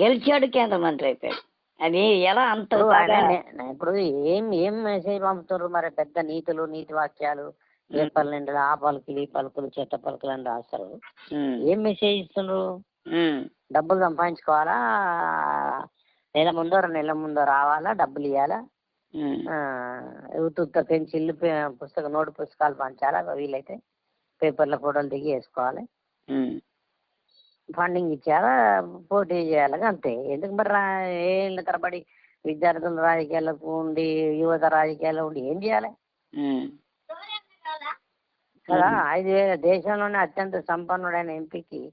గెలిచాడు కేంద్ర మంత్రి అయిపోయాడు. అది ఎలా అంత ఇప్పుడు ఏం ఏం మెసేజ్ పంపుతారు మరి పెద్ద నీతులు నీతి వాక్యాలు పేపర్ల నిండా ఆ పలుకులు ఈ పలుకులు చెత్త పలుకులు అని రాస్తారు. ఏం మెసేజ్ ఇస్తున్నారు డబ్బులు సంపాదించుకోవాలా? నెల ముందో నెలల ముందో రావాలా? డబ్బులు ఇవ్వాలా ఉమ్, ఉత్త పెన్సిళ్ళు పె- పుస్తక నోటు పుస్తకాలు పంచాలా? వీలైతే పేపర్ల ఫోటోలు దిగి వేసుకోవాలి. ఫండింగ్ ఇచ్చారా పోటీ చేయాలి అంతే. ఎందుకు మరి రా- ఏళ్ళ తరబడి విద్యార్థులు రాజకీయాలకు ఉండి యువత రాజకీయాల్లో ఉండి ఏం చేయాలి. కదా ఐదు వేల దేశంలోనే అత్యంత సంపన్నుడైన ఎంపీకి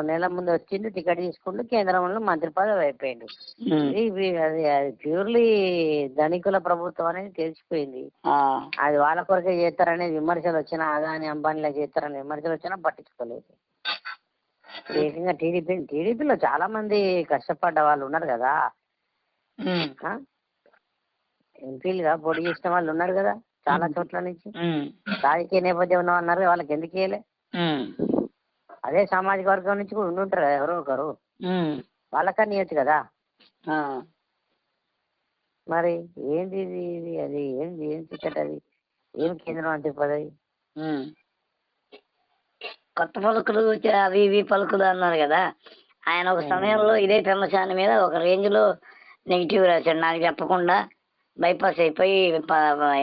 నెల ముందు వచ్చిండు టికెట్ తీసుకుంటూ కేంద్రంలో మంత్రి పదవి అయిపోయిండు. అది ప్యూర్లీ ధనికుల ప్రభుత్వం అనేది తెలిసిపోయింది. అది వాళ్ళ కొరకే చేస్తారనే విమర్శలు వచ్చినా అదాని అంబానీలా చేస్తారని విమర్శలు వచ్చినా పట్టించుకోలేదు. ఏకంగా టీడీపీ టీడీపీలో చాలా మంది కష్టపడ్డ వాళ్ళు ఉన్నారు కదా? ఎంపీలుగా పోటీ చేసిన వాళ్ళు ఉన్నారు కదా చాలా చోట్ల నుంచి. రాజకీయ నేపథ్యం ఉన్న అన్నారు వాళ్ళకి ఎందుకు వేయలే అదే సామాజిక వర్గం నుంచి కూడా ఉండి ఉంటారు కదా ఎవరో ఒకరు. ఉమ్. వాళ్ళకని ఇవ్వచ్చు కదా. మరి ఏంది ఇది ఇది అది ఏంది ఏం టికెట్ అది ఏం కేంద్ర మంత్రి పదవి. కొత్త పలుకులు అవి ఇవి పలుకులు అన్నారు కదా. ఆయన ఒక సమయంలో ఇదే పెమ్మసాని మీద ఒక రేంజ్లో నెగిటివ్ రాశాడు. నాకు చెప్పకుండా బైపాస్ అయిపోయి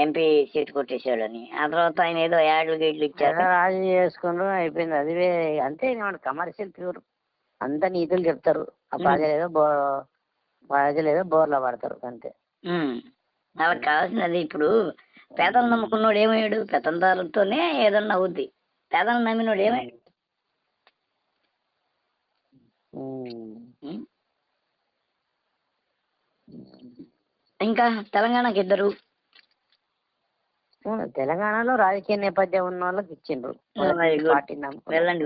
ఎంపీ సీట్ కొట్టేశాడని. ఆ తర్వాత ఆయన ఏదో యాడ్లు గీడ్లు ఇచ్చారు. రాజీ చేసుకున్నారు అయిపోయింది. అది అంతే కమర్షియల్ ప్యూర్ అంత నీతులు చెప్తారు. ఆ ప్రజలు ఏదో బో ప్రజలు ఏదో బోర్లో పడతారు అంతే. వాళ్ళకి కావాల్సినది ఇప్పుడు పేదలు నమ్ముకున్నోడు ఏమయ్యాడు? పెత్తందారులతోనే ఏదన్నా అవుద్ది. పేదలు నమ్మినోడు. ఉమ్. ఇంకా తెలంగాణకి ఇద్దరు తెలంగాణలో రాజకీయ నేపథ్యం ఉన్న వాళ్ళకి ఇచ్చిండ్రు. వెళ్ళండి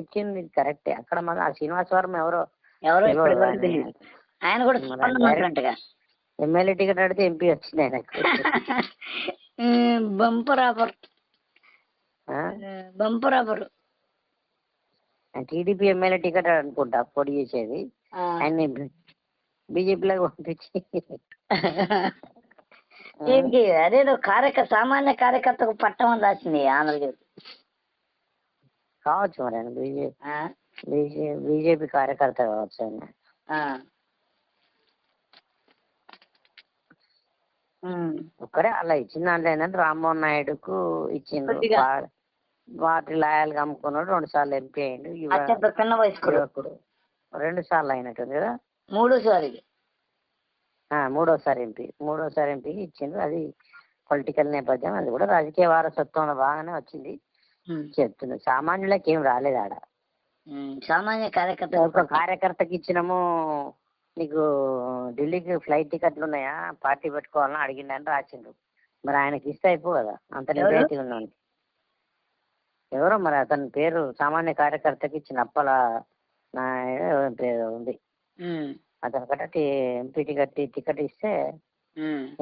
ఇచ్చింది కరెక్టే అక్కడ మన ఆ శ్రీనివాసవరం ఎవరో ఎవరో ఆయన? ఆయన కూడా ఎమ్మెల్యే టికెట్ అడిగితే ఎంపీ వచ్చింది ఆయనకు bumper offer TDP MLA ticket అనుకుంటా పోటీ చేసేది. ఆయన బీజేపీలోకి పంపించి. ఏంటి అదేదో కార్యక సామాన్య కార్యకర్తకు పట్టం రాసింది ఆంధ్రజ్యోతి కావచ్చు మరి ఆయన బీజేపీ? బీజేపీ కార్యకర్త కావచ్చు ఆయన. ఒక్కడే అలా ఇచ్చిన దాంట్లో ఏంటంటే రామ్మోహన్ నాయుడుకు. వా- వాటి లాయల్గా అమ్ముకున్నాడు రెండు సార్లు ఎంపీ అత్యంత చిన్న వయస్కుడు. యువకుడు. రెండు సార్లు అయినట్టుంది కదా? మూడోసారి ఆ, మూడోసారి ఎంపీ. మూడోసారి ఎంపీకి ఇచ్చిండ్రు అది పొలిటికల్ నేపథ్యం అది కూడా రాజకీయ వారసత్వంలో బాగానే వచ్చింది. చెప్తుంది సామాన్యులకి ఏం రాలేదు ఆడ. సామాన్య కార్యకర్త ఒక కార్యకర్తకి ఇచ్చినాము నీకు ఢిల్లీకి ఫ్లైట్ టికెట్లు ఉన్నాయా? పార్టీ పెట్టుకోవాలని అడిగిండని రాసిండు. మరి ఆయనకి ఇస్తే అయిపో కదా? అంత? నిజాయితీ ఉన్నాను ఎవరో మరి అతని పేరు సామాన్య కార్యకర్తకి ఇచ్చిన అప్పల నా ఏదో పేరు ఉంది. అతని కట్ట ఎంపీ టికెట్ టికెట్ ఇస్తే.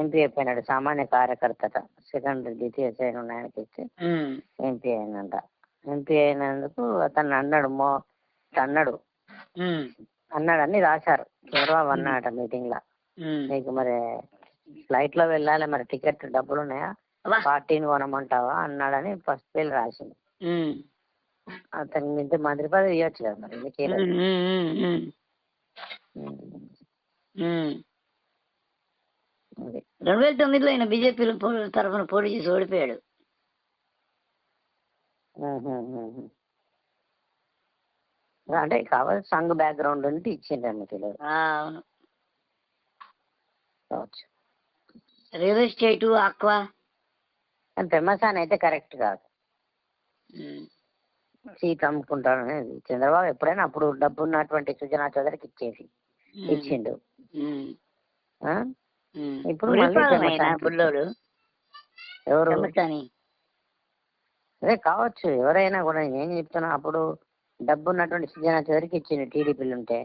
ఎంపీ అయిపోయినాడు సామాన్య కార్యకర్తట సెకండ్ ద్వితీయ శ్రేణి ఉన్న ఆయనకి ఇస్తే. ఎంపీ అయినంట ఎంపీ అయినందుకు అతను అన్నాడు మో అన్నాడు. అన్నాడు అన్ని రాశారు చంద్రబాబు అన్నాడట మీటింగ్లో. నీకు మరి ఫ్లైట్లో వెళ్ళాలి మరి టికెట్ డబ్బులు ఉన్నాయా. పార్టీని కొనమంటావా అన్నాడని ఫస్ట్ పేరు రాసింది. అతనికి మించి మంత్రి పదవి ఇవ్వచ్చు కదా మరి ఎందుకు. ఇవ్వలేదు? ఉమ్. అది. రెండు వేల తొమ్మిదిలో ఆయన బీజేపీ తరఫున పోటీ చేసి ఓడిపోయాడు ఉహు, ఉహు. అంటే కావాలి సంఘ్ బ్యాక్గ్రౌండ్ ఉంటే ఇచ్చిండ్రు తెలియదు ఆ, అవును కావచ్చు రియల్ ఎస్టేట్ ఆక్వా కానీ పెమ్మసాని అయితే కరెక్ట్ కాదు. సీట్ అమ్ముకుంటాను. చంద్రబాబు ఎప్పుడైనా అప్పుడు డబ్బు ఉన్నటువంటి సుజనా చౌదరికి ఇచ్చేసి ఇచ్చిండు. ఇప్పుడు ఎవరు? అదే కావచ్చు. ఎవరైనా కూడా నేను చెప్తున్నా అప్పుడు డబ్బు ఉన్నటువంటి సుజనా చౌదరికి ఇచ్చిండు టీడీపీలు ఉంటే.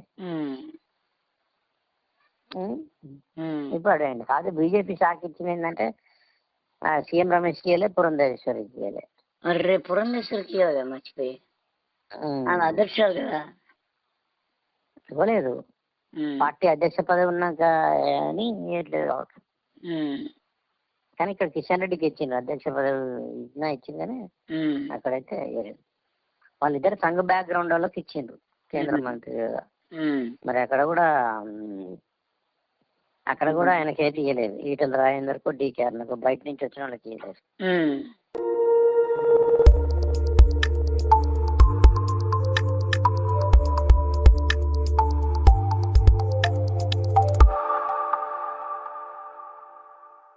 ఇప్పుడు అడగండి. కాదు బీజేపీ శాఖ ఇచ్చింది ఏంటంటే ఆ, సీఎం రమేష్కి ఇవ్వలే పురంధేశ్వరికి ఇవ్వలే మరి రేపు పురంధేశ్వరికి ఇవ్వాలి మర్చిపోయి. ఉం. ఆమె అధ్యక్షురాలు కదా. ఇవ్వలేదు. పార్టీ అధ్యక్ష పదవి ఉన్నాక అని ఇవ్వట్లేదు కానీ ఇక్కడ కిషన్ రెడ్డికి ఇచ్చిండ్రు. అధ్యక్ష పదవి ఇచ్చినా ఇచ్చింది కానీ అక్కడైతే ఇవ్వలేదు వాళ్ళిద్దరు సంఘ బ్యాక్గ్రౌండ్ వాళ్ళకి ఇచ్చిండ్రు కేంద్ర. మంత్రి మరి అక్కడ కూడా అక్కడ కూడా ఆయనకి ఏది ఇవ్వలేదు ఈటల రాజేందర్కు డీకే అన్నకు బయట నుంచి వచ్చిన వాళ్ళకి ఇవ్వలేదు.